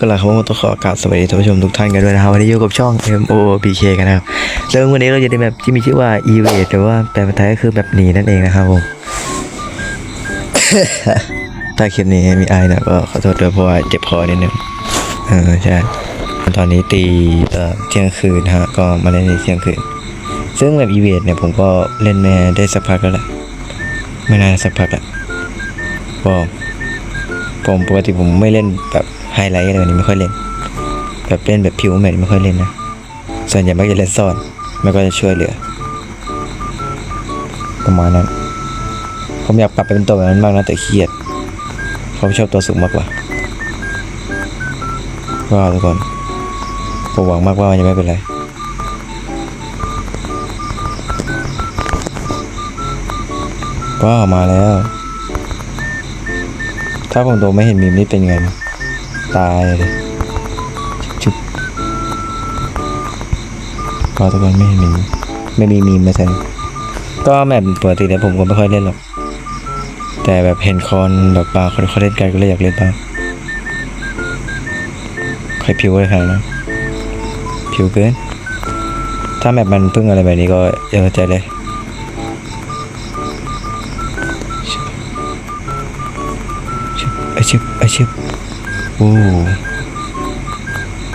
กันละครับผมต้องขอกราบสวัสดีท่านผู้ชมทุกท่านกันด้วยนะครับวันนี้อยู่กับช่อง M O B K กันนะครับซึ่งวันนี้เราจะได้แบบที่มีชื่อว่า e v a d e หรือว่าแปลเป็นไทยก็คือแบบหนีนั่นเองนะครับผมถ้าคลิปนี้มีไอนะก็ขอโทษด้วยเพราะว่าเจ็บคอนิดนึงเออใช่ตอนนี้ตีเที่ยงคืนฮะก็มาเล่นในเที่ยงคืน ซึ่งแบบ e v a d เนี่ยผมก็เล่นมาได้สักพักแล้วแหละไม่นานสักพักละก็ผมปกติผมไม่เล่นแบบ ไฮไลท์อะไรแบบนี้ไม่ค่อยเล่น แบบเล่นแบบผิวแมทไม่ค่อยเล่นนะ ส่วนใหญ่มักจะเล่นซ่อน มันก็จะช่วยเหลือ ประมาณนั้น ผมอยากกลับไปเป็นตัวแบบนั้นบ้างนะแต่เครียด ผมชอบตัวสูงมากกว่าว้าวทุกคนผมหวังมากว่ามันจะไม่เป็นไรว้าวมาแล้ว ถ้าผมโดนไม่เห็นมีมนี่เป็นไงนะ ตายเลยชุบๆพอทุกคนไม่เห็นมี ไม่มีมีมาแทนก็แมปปกติแล้วผมก็ไม่ค่อยเล่นหรอก แต่แบบเห็นคอนแบบบาคนเขาเล่นกันก็เลยอยากเล่นบ้างใครผิวเลยขนาดนั้นผิวเกิน ถ้าแมปมันเพิ่งอะไรแบบนี้ก็อย่าใจเลยอาชิบอาชิบ โอ้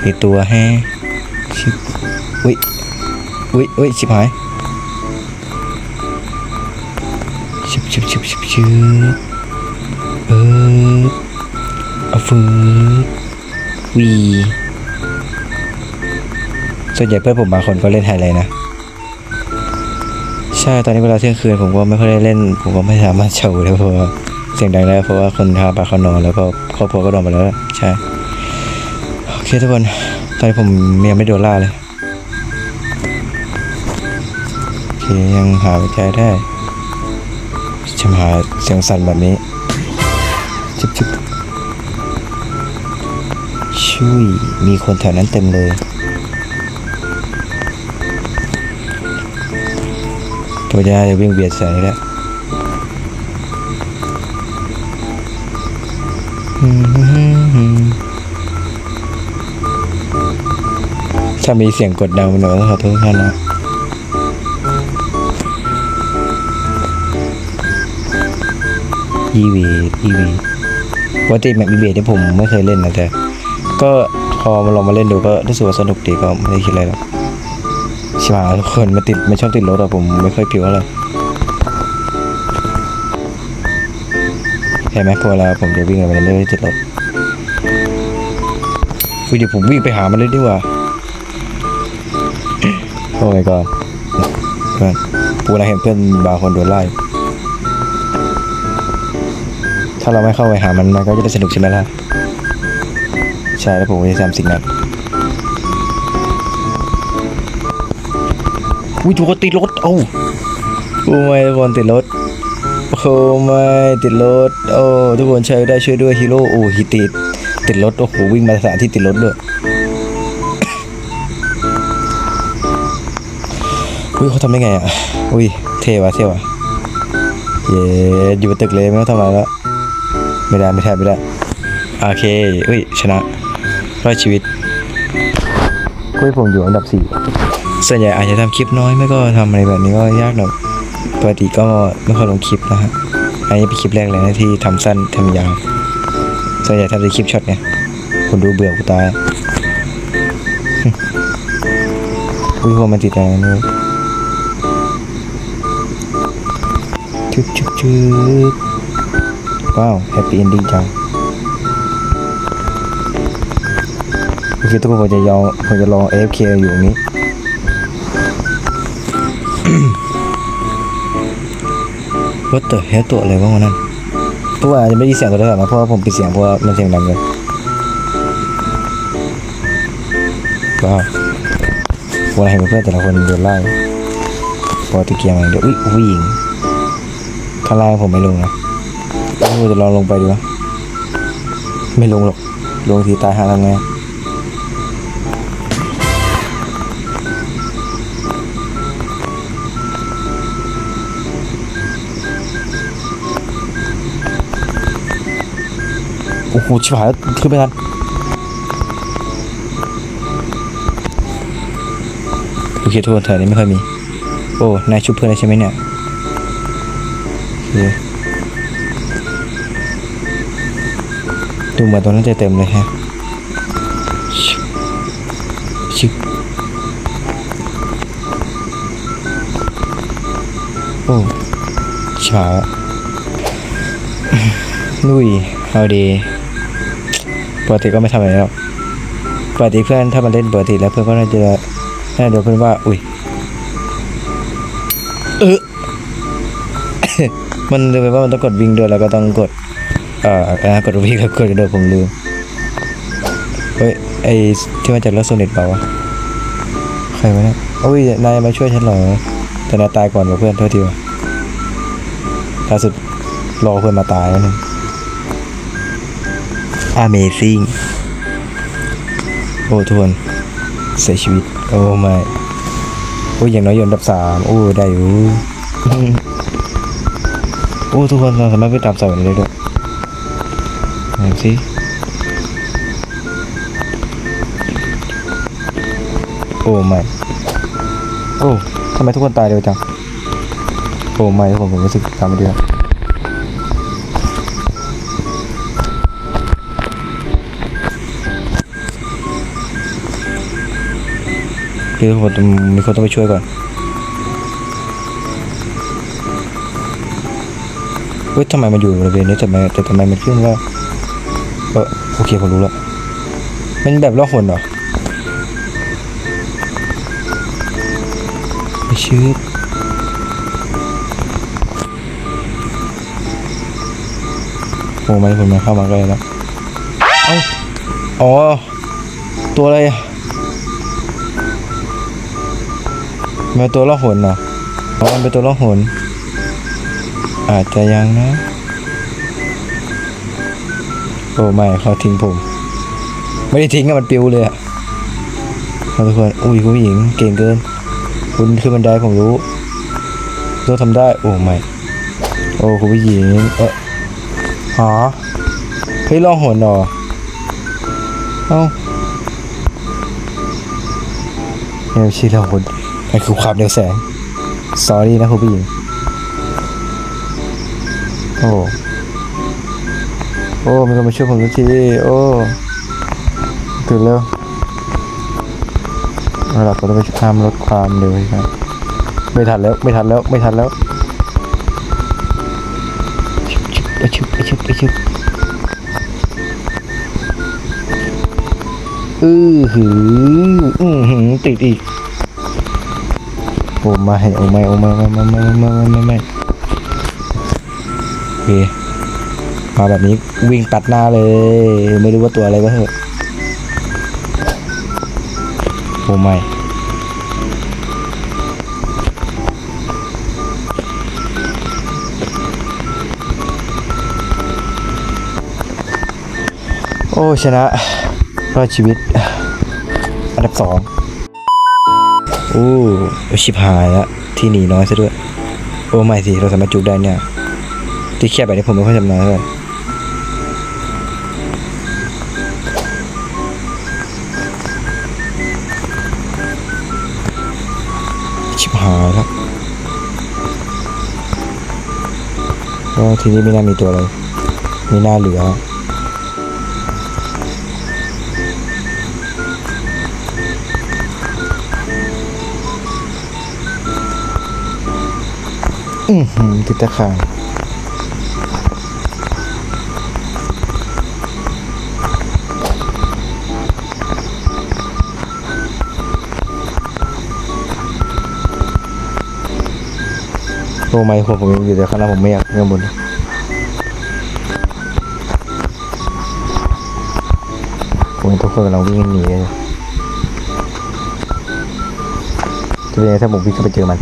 มีตัวแฮชิบอุ้ยอุ้ยอุ้ยชิบหายชิบชิบชิบชิบชิบเออเอาฟืวีส่วนใหญ่เพื่อนผมบางคนก็เล่นไฮไลท์นะ ใช่ตอนนี้เวลาเที่ยงคืนผมก็ไม่ค่อยได้เล่น ผมก็ไม่สามารถโชว์ได้เพราะว่าเสียงดังได้เพราะว่าคนทาปาเขานอนแล้วก็ รอบครัวก็นอนไปแล้วใช่โอเคทุกคนตอนนี้ผมยังไม่โดนล่าเลยโอเคยังหาใจได้จะมหาเสียงสั่นแบบนี้ชิบชิบชุยมีคนแถวนั้นเต็มเลยตัวจะจะวิ่งเบียดใส่แล้ว ถ้ามีเสียงกดดังมันก็ต้องขอโทษท่านนะอีวีอีวีปกติแมปอีวีที่ผมไม่เคยเล่นนะแต่ ก็พอมาลองมาเล่นดูก็รู้สึกว่าสนุกดีก็ไม่ได้คิดอะไรหรอกชิบหาทุกคนมาติดไม่ชอบติดรถอะผมไม่ค่อยผิวอะไร เห็นไหมพอเวลาผมจะวิ่งอะไรมันไม่ได้ติดรถวิเดี๋ยวผมวิ่งไปหามันเลยดีกว่า โอ้ยก่อนเพื่อนปูเราเห็นเพื่อนบางคนโดนไล่ ถ้าเราไม่เข้าไปหามันมันก็จะได้สนุกใช่ไหมล่ะ ใช่แล้วผมจะทำสิ่งนั้นอุ้ยทุกติดรถ เอ้าโอ้ไม่ทุกคนติดรถ โอ้ไม่ติดรถ โอ้ทุกคนช่วยได้ช่วยด้วยฮีโร่โอ้ฮิติดติดรถ โอ้โหวิ่งมาสถานที่ติดรถด้วยอุ้ยเขาทำได้ไงอะ อุ้ยเท่ว่ะเท่ว่ะเย้อยู่บนตึกเลยไม่ต้องทำอะไรแล้ว ไม่ได้ไม่ได้ไม่ได้ โอเค อุ้ยชนะรอดชีวิตอุ้ยผมอยู่อันดับสี่ส่วนใหญ่อาจจะทำคลิปน้อยไม่ก็ทำอะไรแบบนี้ก็ยากหน่อย ปกติก็ไม่ค่อยลงคลิปนะฮะอันนี้เป็นคลิปแรกเลยนะที่ทำสั้นทำยาวส่วนใหญ่ทำแต่คลิปช็อตไงคนดูเบื่อกูตายอุ้ยพวมันติดอะไรนี่ชึบชึบชึบว้าวแฮปปี้เอนดิ้งจังโอเคทุกคนผมจะยองผมจะลอง AFK อยู่ตรงนี้ ว่าตัวเฮตัวอะไรบ้างวะนั่นเพราะว่าอาจจะไม่ได้ยินเสียงโทรศัพท์นะเพราะว่าผมปิดเสียงเพราะว่ามันเสียงดังเลยว้าววันเห็นเพื่อนแต่ละคนโดนไล่พราะว่าตะเกียงอะไรเดี๋ยวอุ้ยผู้หญิงข้างล่างผมไม่ลงนะผมจะลองลงไปดูนะไม่ลงหรอกลงทีตายหาทำไง โอ้โหชิบหายแล้วขึ้นไม่ทันโอเคทุกคนแถวนี้ไม่ค่อยมี โอ้นายชุบเพื่อนใช่ไหมเนี่ยดูเหมือนตัวนั้นจะเต็มเลยฮะชิบโอ้ชิบหายลุยเอาดี ปกติก็ไม่ทำอะไรหรอกปกติเพื่อนถ้ามันเล่นปกติแล้วเพื่อนก็น่าจะน่าจะโดนเพื่อนว่า อุ้ยเออมันลืมไปว่ามันต้องกดวิ่งด้วยแล้วก็ต้องกด เอ่อนะกดวิ่งกับกดกระโดดผมลืมเฮ้ยไอที่มาจากรถโซนิตเปล่าวะใครวะเนี่ยโอ้ยนายมาช่วยฉันเหรอแต่นายตายก่อนกว่าเพื่อนเท่าทีวะล่าสุดรอเพื่อนมาตายแล้วนึง Amazing โอ้ทุกคนเสียชีวิต โอ้ไม่โอ้ยอย่างน้อยยนดับสามโอ้ได้อยู่โอ้ทุกคนเราสามารถไปตามสานี้ได้ด้วยไหนสิโอ้ไม่โอ้ทำไมทุกคนตายเร็วจังโอ้ไม่ทุกคนผมรู้สึกทำไม่ดีแล้ว คือทุกคนต้องมีคนต้องไปช่วยก่อนเฮ้ยทำไมมันอยู่บริเวณนี้แต่ทำไมแต่ทำไมมันขึ้นว่าเออโอเคผมรู้แล้วมันแบบล่องหนเหรอไม่ชื่อโอ้ไม่ผมมาเข้ามาใกล้แล้วเอ้าอ๋อตัวอะไรอะ มันเป็นตัวล่องหนเหรอเพราะมันเป็นตัวล่องหน อาจจะยังนะ โอ้ไม่เขาทิ้งผม ไม่ได้ทิ้งอะมันปิวเลยอะเอาทุกคน อุ้ยคุณผู้หญิงเก่งเกิน คุณขึ้นบันไดผมรู้ต้องทำได้ โอ้ไม่ โอ้คุณผู้หญิง เอ๊ะหอเฮ้ยล่องหนเหรอ เอ้าเนี่ยไม่ใช่ล่องหน มันคือความเร็วแสงสอรี่นะคุณผู้หญิง โอ้ โอ้มีคนมาช่วยผมทุกที โอ้ตื่นเร็วเราต้องไปห้ามลดความเร็วใช่ไหมไม่ทันแล้ว ไม่ทันแล้ว ไม่ทันแล้วชึบชึบชึบชึบชึบอือหือ อือหือ ติดอีก โอ้ไม่โอ้ไม่โอ้ไม่ไม่ไม่ไม่ไม่ไม่ไม่โอเคมาแบบนี้วิ่งตัดหน้าเลย ไม่รู้ว่าตัวอะไรวะเหอะโอ้ไม่โอ้ชนะรอดชีวิตอันดับสอง อ้ชิบหายล้วที่หนีน้อยซะด้วย โอ้ไม่สิ เราสามารถจุกได้เนี่ย ที่แคบแบบนี้ผมไม่ค่อยชำนาญเท่าไหร่ชิบหายแล้วก็ทีนี้ไม่น่ามีตัวเลย ไม่น่าเหลือ อือหือติดตะข่ายโอ้ไม่ผมผมอยู่แต่ข้างหน้าผมไม่อยากข้างบนผมทุกคนกำลังวิ่งหนีกันอยู่จะเป็นยังไงถ้าผมวิ่งเข้าไปเจอมัน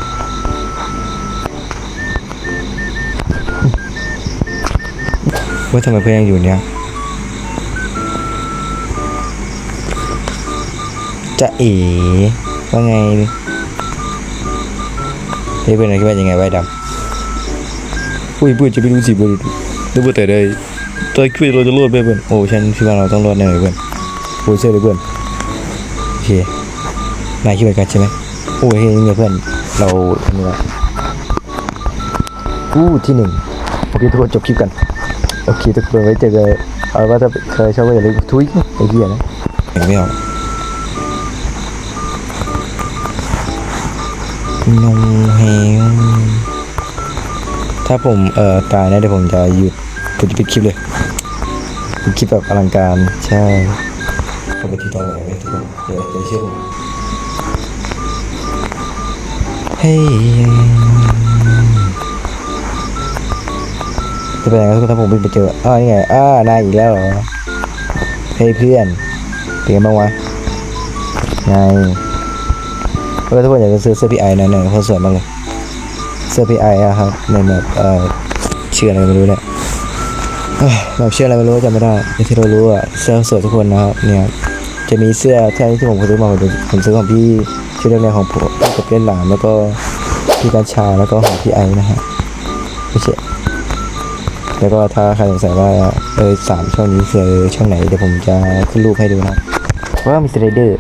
ว่าทำไมเพื่อนยังอยู่เนี่ย จะเอ๋ว่าไงเฮ้ยเพื่อนอะไรคิดว่ายังไงไว้ดำอุ้ยเพื่อนจะไม่รู้สิเพื่อนดูเพื่อนแต่ได้ตัวคิดเราจะรอดไหมเพื่อนโอ้ฉันคิดว่าเราต้องรอดแน่เลยเพื่อนโอ้ยเชื่อเลยเพื่อนโอเคนายคิดเหมือนกันใช่ไหมโอ้ยเนี่ยเพื่อนเราอันนี้ละอู้ที่หนึ่งโอเคทุกคนจบคลิปกัน โอเคทุกคนไว้เจอกันเอาว่าถ้าใครชอบก็อย่าลืมทุยไอ้เหี้ยนะไม่ออกนงเฮงถ้าผมเอ่อตายนะเดี๋ยวผมจะหยุดผมจะปิดคลิปเลยปิดคลิปแบบอลังการใช่ปกติตอนไหนไม่ทุกคนเดี๋ยวเดี๋ยวเชื่อผมเฮ้ย จะเป็นยังไงทุกคนถ้าผมไปเจออ้าวนี่ไงอ้านายอีกแล้วเหรอเฮ้ยเพื่อนเป็นไงบ้างวะไงเพื่อนทุกคนอยากจะซื้อเสื้อพี่ไอนะเนี่ยเขาสวยมากเลยเสื้อพี่ไออะครับในแบบเอ่อเชื่ออะไรไม่รู้เนี่ยเอ้ยแบบชื่ออะไรไม่รู้จำไม่ได้แต่ที่เรารู้อะเสื้อสวยทุกคนนะครับเนี่ยจะมีเสื้อที่ที่ผมซื้อมาผมผมซื้อของพี่ชื่อเรื่องของผมกับเล่นหลามแล้วก็พี่กัญชาแล้วก็ของพี่ไอนะฮะไม่ใช่ แล้วก็ถ้าใครสงสัยว่าเออสามช่องนี้คือช่องไหนเดี๋ยวผมจะขึ้นรูปให้ดูนะว่ามีสไลเดอร์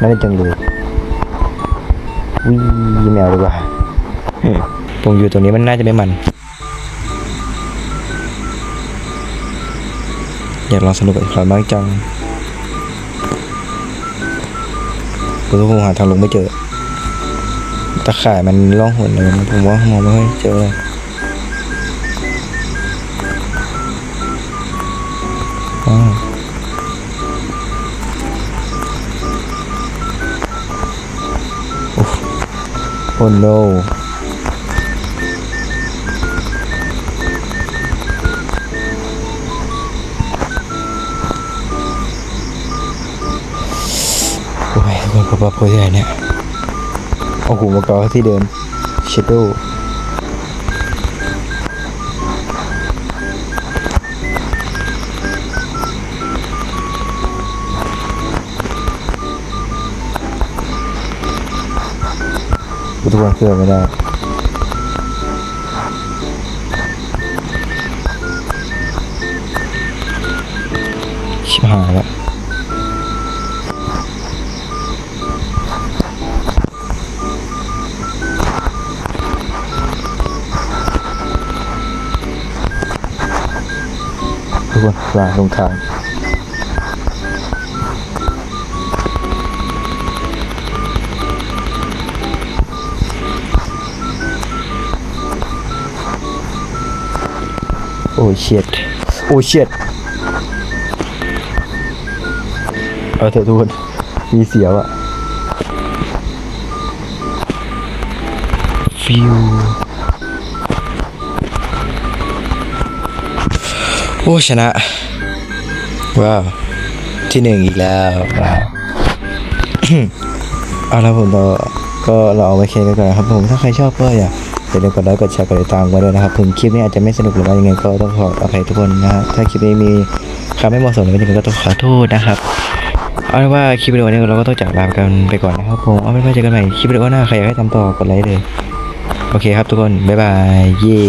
น่าเป็นจังเลยวิแมวดีกว่าอืมผมอยู่ตรงนี้มันน่าจะไม่มัน อยากลองสนุกอีกครั้งบ้างจังผมต้องคงหาทางลงไม่เจอตะข่ายมันล่องหนเลยผมว่ามองไม่ค่อยเจอเลย โอ้ no โอ้ยคนพบว่าโพยใหญ่เนี่ยโอ้โหมาเกอที่เดิม shadow กู ทุกวันเครื่อไม่ได้ชิบหายแล้วทุกคนลาลงทาง โอ้ยเชียดโอ้ยเชียดเอาเถอะทุกคนมีเสียวอะฟิวโอ้ชนะ ว้าว ที่หนึ่งอีกแล้วว้าวเอาละผมเราก็เราเอาไว้แค่นี้ก่อนครับผมถ้าใครชอบก็อย่า อย่าลืมกดไลค์กดแชร์กดติดตามกันด้วยนะครับ ถึงคลิปนี้อาจจะไม่สนุกหรือว่ายังไงก็ต้องขออภัยทุกคนนะฮะถ้าคลิปนี้มีคำไม่เหมาะสมหรือว่ายังไงก็ต้องขอโทษนะครับเอาเป็นว่าคลิปวิดีโอนี้เราก็ต้องจากลากันไปก่อนนะครับผมเอาเป็นว่าเจอกันใหม่คลิปวิดีโอหน้าใครอยากให้ทำต่อกดไลค์เลย โอเคครับทุกคน บ๊ายบาย เย่